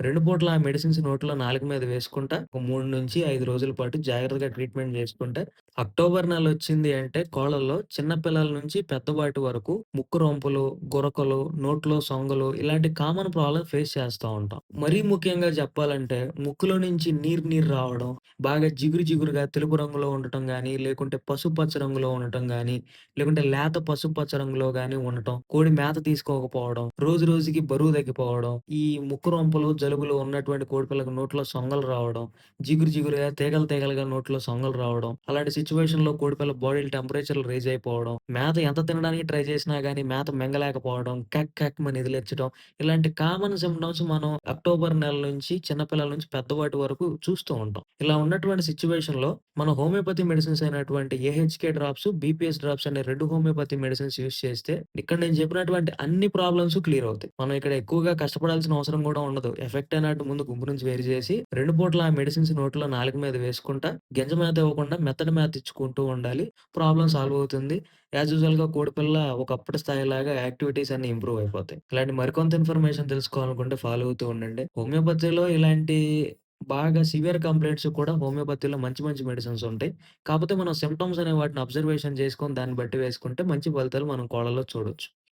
రెండు పూటల ఆ మెడిసిన్స్ నోట్లో నాలుగు మీద వేసుకుంటా, ఒక 3-5 రోజుల పాటు జాగ్రత్తగా ట్రీట్మెంట్ చేసుకుంటే, అక్టోబర్ నెలొచ్చింది అంటే కోళ్ళల్లో చిన్న పిల్లల నుంచి పెద్దవాటి వరకు ముక్కు రొంపులు, గురకలు, నోట్లో సొంగలు ఇలాంటి కామన్ ప్రాబ్లమ్ ఫేస్ చేస్తూ ఉంటాం. మరీ ముఖ్యంగా చెప్పాలంటే ముక్కులో నుంచి నీరు నీరు రావడం, బాగా జిగురు జిగురుగా తెలుపు రంగులో ఉండటం కానీ లేకుంటే పసుపచ్చ రంగులో ఉండటం కానీ లేకుంటే లేత పసుపచ్చ రంగులో కానీ ఉండటం, కోడి మేత తీసుకోకపోవడం, రోజు రోజుకి బరువు తగ్గిపోవడం, ఈ ముక్కు రొంపలు జలుబులు ఉన్నటువంటి కోడిపిల్లకి నోట్లో సొంగలు రావడం, జిగురు జిగురుగా తీగలు తీగలుగా నోట్లో సొంగలు రావడం, అలాంటి సిట్యుయేషన్‌లో కోడిపిల్ల బాడీలు టెంపరేచర్‌లు రేజ్ అయిపోవడం, మేత ఎంత తినడానికి ట్రై చేసినా గానీ మేత మింగలేకపోవడం, కెక్ కెక్‌మని ఎదిలెచ్చడం, ఇలాంటి కామన్ సిమ్టమ్స్ మనం అక్టోబర్ నెల నుంచి చిన్నపిల్లల నుంచి పెద్దవాటి వరకు చూస్తూ ఉంటాం. ఇలా ఉన్నటువంటి సిట్యుయేషన్‌లో మన హోమియోపతి మెడిసిన్స్ అయినటువంటి ఏహెచ్‌కే డ్రాప్స్, బీపీఎస్ డ్రాప్స్ అనే రెండు హోమియోపతి మెడిసిన్స్ యూస్ చేస్తే ఇక్కడ నేను చెప్పినటువంటి అన్ని ప్రాబ్లమ్స్ క్లియర్ అవుతాయి. మనం ఇక్కడ ఎక్కువగా కష్టపడాల్సిన అవసరం కూడా ఉండదు. ఎఫెక్ట్ అయినట్టు ముందు గుంపు నుంచి వేరు చేసి 2 పూటల ఆ మెడిసిన్స్ నోట్లో నాలుక మీద వేసుకుంటా, గింజ మేత ఇవ్వకుండా మెత్తడి మేత ఇచ్చుకుంటూ ఉండాలి. ప్రాబ్లం సాల్వ్ అవుతుంది. యాజ్ యూజువల్గా కోడిపిల్ల ఒకప్పటి స్థాయిలాగా యాక్టివిటీస్ అన్ని ఇంప్రూవ్ అయిపోతాయి. ఇలాంటి మరికొంత ఇన్ఫర్మేషన్ తెలుసుకోవాలనుకుంటే ఫాలో అవుతూ ఉండండి. హోమియోపతిలో ఇలాంటి బాగా సివియర్ కంప్లైంట్స్ కూడా హోమియోపతిలో మంచి మంచి మెడిసిన్స్ ఉంటాయి. కాకపోతే మనం సిమ్టమ్స్ అనే వాటిని అబ్జర్వేషన్ చేసుకొని దాన్ని బట్టి వేసుకుంటే మంచి ఫలితాలు మనం కోళ్ళలో చూడొచ్చు.